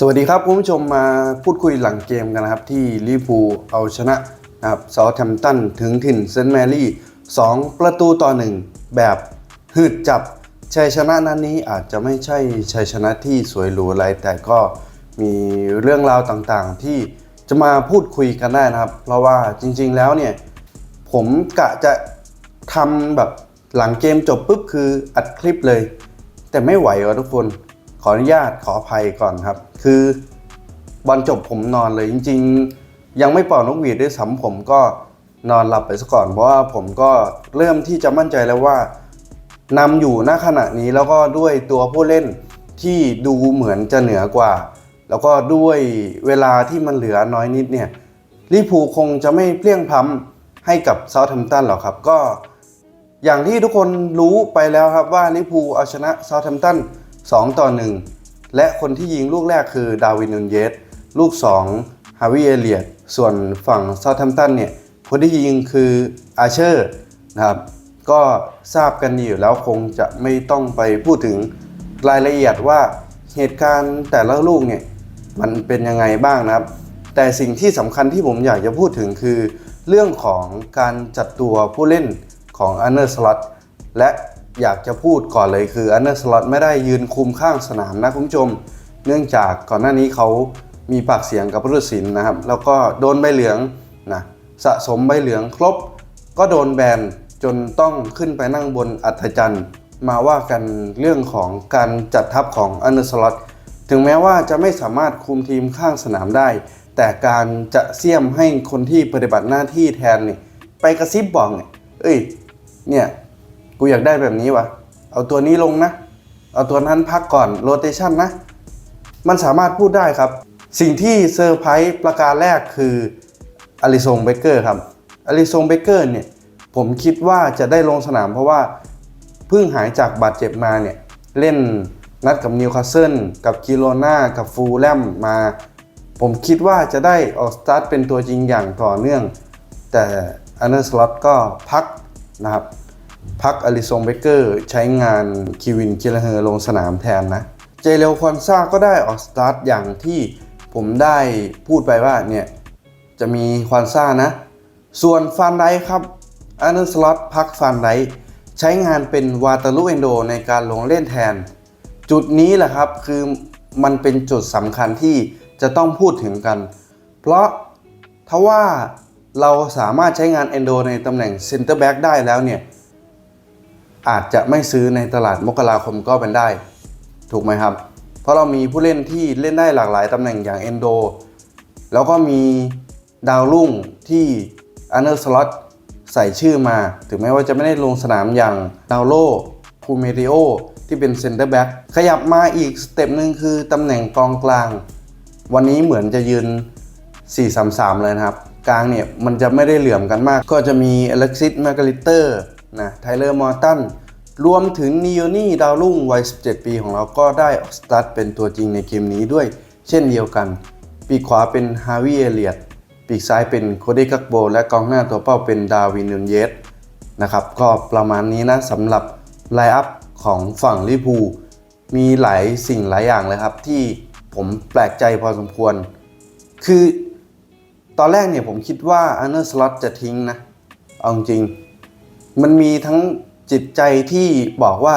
สวัสดีครับคุณผู้ชมมาพูดคุยหลังเกมกันนะครับ ที่ลิเวอร์พูลเอาชนะนะครับเซาท์แฮมป์ตันถึงถิ่นเซนต์แมรี่ 2 ประตูต่อ 1 แบบหืดจับชัยชนะนั้นนี้อาจจะไม่ใช่ชัยชนะที่สวยหรูอะไร แต่ก็มีเรื่องราวต่างๆ ที่จะมาพูดคุยกันได้นะครับ เพราะว่าจริงๆแล้วเนี่ย ผมกะจะทำแบบหลังเกมจบปุ๊บคืออัดคลิปเลย แต่ไม่ไหวว่ะทุกคน ขออนุญาตขออภัยก่อนครับ คือบอลจบผมนอนเลยจริง ๆ ยังไม่เป่านกหวีดด้วยซ้ำผมก็นอนหลับไปซะก่อน เพราะว่าผมก็เริ่มที่จะมั่นใจแล้วว่านำอยู่ณขณะนี้แล้วก็ด้วยตัวผู้เล่นที่ดูเหมือนจะเหนือกว่า แล้วก็ด้วยเวลาที่มันเหลือน้อยนิดเนี่ยลิพูคงจะไม่เพลี่ยงพล้ำให้กับเซาท์แฮมป์ตันหรอกครับก็ อย่างที่ทุกคนรู้ไปแล้วครับว่าลิพูเอาชนะเซาท์แฮมป์ตัน 2 ต่อ 1 และคนที่ยิงลูกแรกคือดาวินนูนเยส ลูก 2 ฮาวิเอเลียตส่วนฝั่งเซาท์แฮมป์ตันเนี่ยคนที่ยิงคืออาเชอร์นะครับก็ทราบกันดีอยู่แล้วคงจะไม่ต้องไปพูดถึงรายละเอียดว่าเหตุการณ์แต่ละลูกเนี่ยมันเป็นยังไงบ้างนะครับ แต่สิ่งที่สำคัญที่ผมอยากจะพูดถึงคือ เรื่องของการจัดตัวผู้เล่นของอันเนอร์สล็อตและ อยากจะพูดก่อนเลยคืออันเนอร์สล็อตไม่ได้ยืนคุมข้างสนามนะคุณผู้ชม เนื่องจากก่อนหน้านี้เขามีปากเสียงกับผู้ตัดสินนะครับ แล้วก็โดนใบเหลืองนะสะสมใบเหลืองครบ ก็โดนแบนจนต้องขึ้นไปนั่งบนอัฐจันทร์มาว่ากันเรื่องของการจัดทัพของอันเดอร์สล็อตถึงแม้ว่าจะไม่สามารถคุมทีมข้างสนามได้ แต่การจะเสี่ยมให้คนที่ปฏิบัติหน้าที่แทนนี่ไปกระซิบบอกเนี่ยเอ้ยเนี่ย กูอยากได้แบบนี้วะเอาตัวนี้ลงนะ เอาตัวนั้นพักก่อนโรเตชันนะ มันสามารถพูดได้ครับ สิ่งที่เซอร์ไพรส์ประการแรกคืออลิซงเบเกอร์ครับอลิซงเบเกอร์เนี่ยผมคิดว่าจะได้ลงสนามเพราะว่าเพิ่งหายจากบาดเจ็บมาเนี่ยเล่นนัดกับนิวคาสเซิลกับกิโลนากับฟูลแลมมา ผมคิดว่าจะได้ออกสตาร์ทเป็นตัวจริงอย่างต่อเนื่อง แต่อันเดอร์สล็อตก็พักนะครับ พักอลิซงเบเกอร์ใช้งานคิวินคิลเฮอร์ลงสนามแทนนะ เจเรลคอนซาก็ได้ออกสตาร์ทอย่างที่ผมได้พูดไปว่าเนี่ย จะมีควานซ่านะ ส่วนฟานไดครับอันเดอร์สล็อตพักฟานไดใช้งานเป็นวาตาลุเอนโดในการลงเล่นแทน จุดนี้แหละครับคือมันเป็นจุดสำคัญที่จะต้องพูดถึงกัน เพราะถ้าว่าเราสามารถใช้งานเอนโดในตำแหน่งเซนเตอร์แบ็กได้แล้วเนี่ย อาจจะไม่ซื้อในตลาดมกราคมก็เป็นได้ ถูกไหมครับ เพราะเรามีผู้เล่นที่เล่นได้หลากหลายตำแหน่งอย่างเอนโดแล้วก็มีดาวรุ่งที่อันเดอร์สล็อตใส่ชื่อมา ถึงแม้ว่าจะไม่ได้ลงสนามอย่างดาวโลพูเมริโอที่เป็นเซนเตอร์แบ็กขยับมาอีกสเต็ปหนึ่งคือตำแหน่งกองกลาง วันนี้เหมือนจะยืน 4-3-3 เลยนะครับ กลางเนี่ยมันจะไม่ได้เหลื่อมกันมาก ก็จะมีอเล็กซิสแมกาลิเตอร์ นะไทเลอร์มอร์ตันรวมถึงนิโอนี่ดาวรุ่งวัย 17 ปีของเราก็ได้ออกสตาร์ทเป็นตัวจริงในเกมนี้ด้วย เช่นเดียวกัน ปีขวาเป็นฮาวิเอเลียตปีกซ้ายเป็นโคเดกักโบ และกองหน้าตัวเป้าเป็นดาวินนูนเยสนะครับก็ประมาณนี้นะสำหรับไลน์อัพของฝั่งลิพูมีหลายสิ่งหลายอย่างเลยครับ ที่ผมแปลกใจพอสมควร คือตอนแรกเนี่ยผมคิดว่าอันเนอร์สล็อตจะทิ้งนะ เอาจริง มันมีทั้งจิตใจที่บอกว่า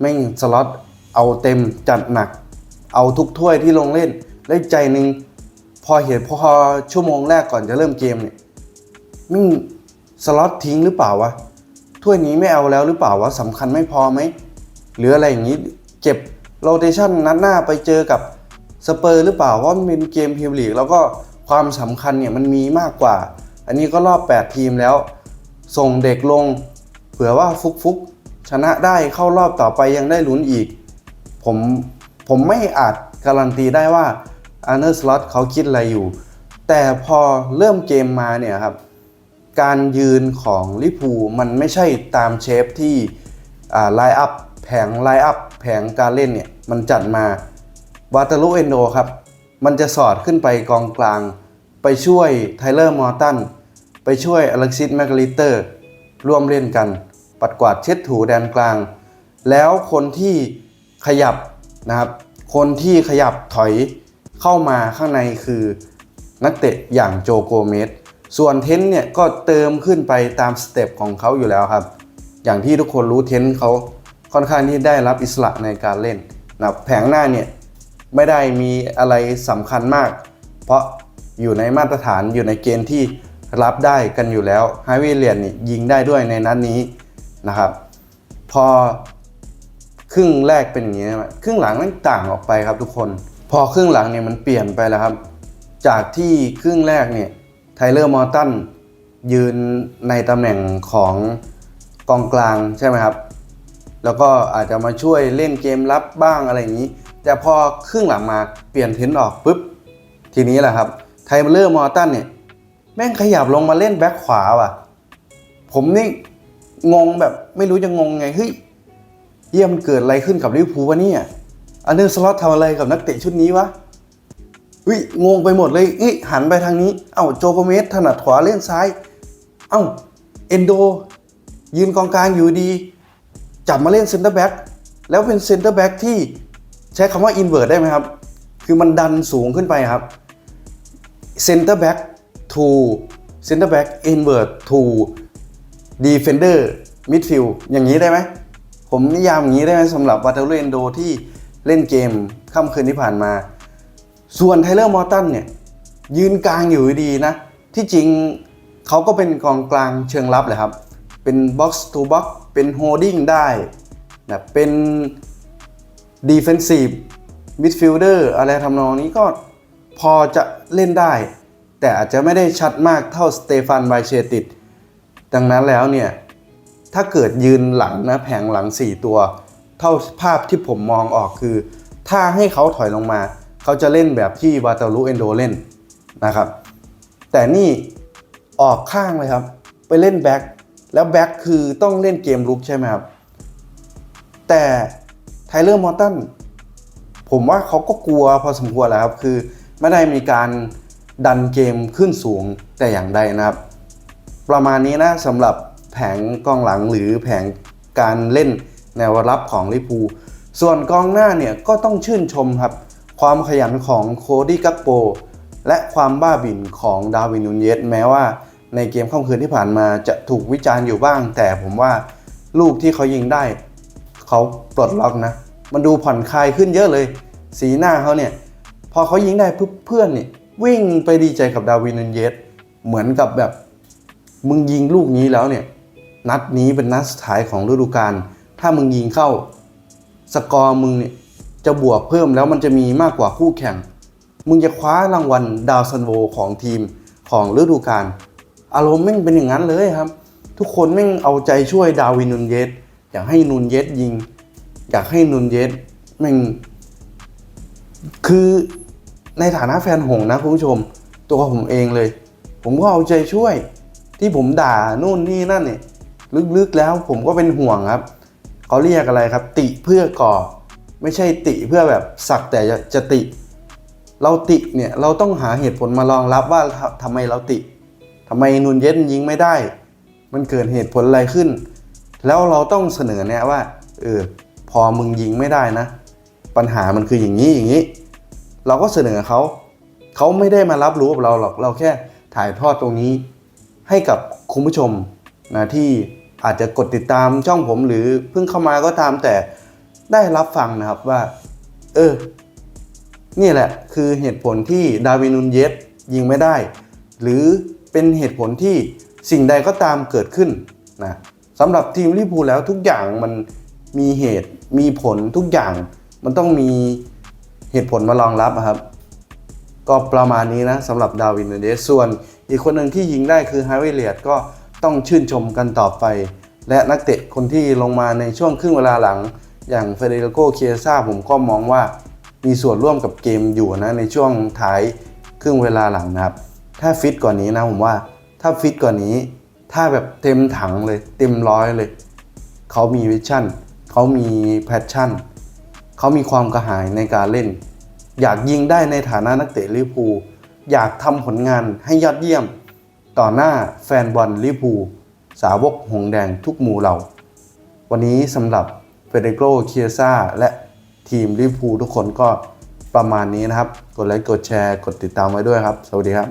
แม่งสล็อตเอาเต็มจัดหนัก เอาทุกถ้วยที่ลงเล่น แล้วใจหนึ่งพอเห็นพอชั่วโมงแรกก่อนจะเริ่มเกมเนี่ยแม่งสล็อตทิ้งหรือเปล่าวะถ้วยนี้ไม่เอาแล้วหรือเปล่าวะสำคัญไม่พอไหมหรืออะไรอย่างนี้เก็บโรเตชันนัดหน้าไปเจอกับสเปอร์หรือเปล่าเพรามันเป็นเกมพรีเมียร์ลีกแล้วก็ความสำคัญเนี่ยมันมีมากกว่า อันนี้ก็รอบ 8 ทีมแล้ว ส่งเด็กลง เผื่อว่าฟุกฟุกชนะได้เข้ารอบต่อไปยังได้ลุ้นอีก ผมผมไม่อาจการันตีได้ว่าอันเนอร์สล็อตเขาคิดอะไรอยู่ แต่พอเริ่มเกมมาเนี่ยครับ การยืนของลิพูมันไม่ใช่ตามเชฟที่ไลอัพแผงไลอัพแผงการเล่นเนี่ย มันจัดมาวาตาลุเอนโดครับ มันจะสอดขึ้นไปกองกลาง ไปช่วยไทเลอร์มอร์ตัน ช่วยอเล็กซิสแมกลิเตอร์ร่วมเล่นกัน ปัดกวาดเช็ดถูแดนกลาง แล้วคนที่ขยับนะครับ คนที่ขยับถอยเข้ามาข้างในคือนักเตะอย่างโจโกเมสส่วนเทนต์เนี่ยก็เติมขึ้นไปตามสเต็ปของเขาอยู่แล้วครับ อย่างที่ทุกคนรู้เทนต์เขาค่อนข้างที่ได้รับอิสระในการเล่นนะแผงหน้าเนี่ยไม่ได้มีอะไรสำคัญมาก เพราะอยู่ในมาตรฐานอยู่ในเกณฑ์ที่ รับได้กันอยู่แล้วไฮวิเลียนยิงได้ด้วยในนัดนนี้นะครับ พอครึ่งแรกเป็นอย่างนี้นะครึ่งหลังมันต่างออกไปครับทุกคน พอครึ่งหลังเนี่ยมันเปลี่ยนไปแล้วครับ จากที่ครึ่งแรกเนี่ยไทเลอร์มอร์ตันยืนในตำแหน่งของกองกลางใช่ไหมครับ แล้วก็อาจจะมาช่วยเล่นเกมรับบ้างอะไรอย่างนี้ แต่พอครึ่งหลังมาเปลี่ยนเทนออกปุ๊บ ทีนี้แหละครับไทเลอร์มอร์ตันเนี่ย ม่งขยับลงมาเล่นแบ็คขวาว่ะ ผมนี่งงแบบไม่รู้จะงงไงเฮ้ยเยี่ยมเกิดอะไรขึ้นกับลิเวอร์พูลวะเนี่ยอันเดอร์สล็อตทำอะไรกับนักเตะชุดนี้วะเฮ้ยงงไปหมดเลยเอ้ยหันไปทางนี้ เอ้าโจโกเมสถนัดขวาเล่นซ้าย เอ้าเอนโด ยืนกองกลางอยู่ดี จับมาเล่นเซนเตอร์แบ็กแล้วเป็นเซนเตอร์แบ็กที่ใช้คำว่าอินเวอร์ได้ไหมครับ คือมันดันสูงขึ้นไปครับเซนเตอร์แบ็ก to center back invert to defender midfield อย่างนี้ได้ไหม ผมนิยามอย่างนี้ได้ไหมสำหรับวัตเตอร์เรนโดที่เล่นเกมค่ำคืนที่ผ่านมา ส่วนไทเลอร์มอร์ตันเนี่ย ยืนกลางอยู่ดีนะ ที่จริงเขาก็เป็นกองกลางเชิงรับแหละครับ เป็น box to box เป็น holding ได้นะเป็น defensive midfielder อะไรทำนองนี้ก็พอจะเล่นได้ แต่อาจจะไม่ได้ชัดมากเท่าสเตฟานไบเชติดดังนั้นแล้วเนี่ย ถ้าเกิดยืนหลังนะแผงหลัง 4 ตัว เท่าภาพที่ผมมองออกคือ ถ้าให้เขาถอยลงมา เขาจะเล่นแบบที่วาตารุเอนโดเล่นนะครับ แต่นี่ออกข้างเลยครับ ไปเล่นแบ็คแล้วแบ็คคือต้องเล่นเกมลุกใช่ไหมครับ แต่ไทเลอร์มอร์ตันผมว่าเขาก็กลัวพอสมควรแล้วครับ คือไม่ได้มีการ ดันเกมขึ้นสูงแต่อย่างใดนะครับ ประมาณนี้นะสำหรับแผงกองหลังหรือแผงการเล่นแนวรับของลิเวอร์พูส่วนกองหน้าเนี่ยก็ต้องชื่นชมครับ ความขยันของโคดี้กักโป และความบ้าบิ่นของดาวินนูนเยสแม้ว่าในเกมค่ำคืนที่ผ่านมาจะถูกวิจารณ์อยู่บ้าง แต่ผมว่าลูกที่เขายิงได้ เขาปลดล็อกนะ มันดูผ่อนคลายขึ้นเยอะเลย สีหน้าเขาเนี่ย พอเขายิงได้ปุ๊บเพื่อนเนี่ย วิ่งไปดีใจกับดาวินนูนเยสเหมือนกับแบบมึงยิงลูกนี้แล้วเนี่ย นัดนี้เป็นนัดสุดท้ายของฤดูกาลถ้ามึงยิงเข้า สกอร์มึงเนี่ยจะบวกเพิ่มแล้วมันจะมีมากกว่าคู่แข่ง มึงจะคว้ารางวัลดาวซันโวของทีมของฤดูกาลอารมณ์แม่งเป็นอย่างนั้นเลยครับ ทุกคนแม่งเอาใจช่วยดาวินนูนเยสอยากให้นูนเยสยิง อยากให้นูนเยสแม่งคือ ในฐานะแฟนหงนะคุณผู้ชม ตัวผมเองเลย ผมก็เอาใจช่วย ที่ผมด่านู่นนี่นั่นเนี่ยลึกๆแล้วผมก็เป็นห่วงครับเขาเรียกอะไรครับ ติเพื่อก่อ ไม่ใช่ติเพื่อแบบสักแต่จะจะติ เราติเนี่ยเราต้องหาเหตุผลมารองรับว่าททำไมเราติทำไมนุนเย็นยิงไม่ได้ มันเกิดเหตุผลอะไรขึ้น แล้วเราต้องเสนอแนะว่าเออพอมึงยิงไม่ได้นะ ปัญหามันคืออย่างนี้อย่างนี้ เราก็เสนอเขาเขาไม่ได้มารับรู้กับเราหรอกเราแค่ถ่ายทอดตรงนี้ให้กับคุณผู้ชมนะที่อาจจะกดติดตามช่องผมหรือเพิ่งเข้ามาก็ตามแต่ได้รับฟังนะครับว่า เออ นี่แหละคือเหตุผลที่ดาวินนูนเยสยิงไม่ได้ หรือเป็นเหตุผลที่สิ่งใดก็ตามเกิดขึ้นนะสำหรับทีมลิเวอร์พูลแล้วทุกอย่างมันมีเหตุมีผลทุกอย่าง มันต้องมี เหตุผลมารองรับอะครับ ก็ประมาณนี้นะสำหรับดาวินนูนเยสส่วนอีกคนหนึ่งที่ยิงได้คือฮาวิเลียดก็ต้องชื่นชมกันต่อไป และนักเตะคนที่ลงมาในช่วงครึ่งเวลาหลัง อย่างเฟเดริโกเคียซ่าผมก็มองว่ามีส่วนร่วมกับเกมอยู่นะในช่วงท้ายครึ่งเวลาหลังนะครับ ถ้าฟิตกว่านี้นะผมว่าถ้าฟิตกว่านี้ ถ้าแบบเต็มถังเลย เต็มร้อยเลย เขามีวิชั่น เขามีแพชชั่น เขามีความกระหายในการเล่น อยากยิงได้ในฐานะนักเตะลิเวอร์พูลอยากทำผลงานให้ยอดเยี่ยม ต่อหน้าแฟนบอลลิเวอร์พูลสาวกหงแดงทุกหมู่เหล่า วันนี้สำหรับเฟเดโกรเคียซ่าและทีมลิเวอร์พูลทุกคนก็ประมาณนี้นะครับ กดไลค์กดแชร์ กดติดตามไว้ด้วยครับ สวัสดีครับ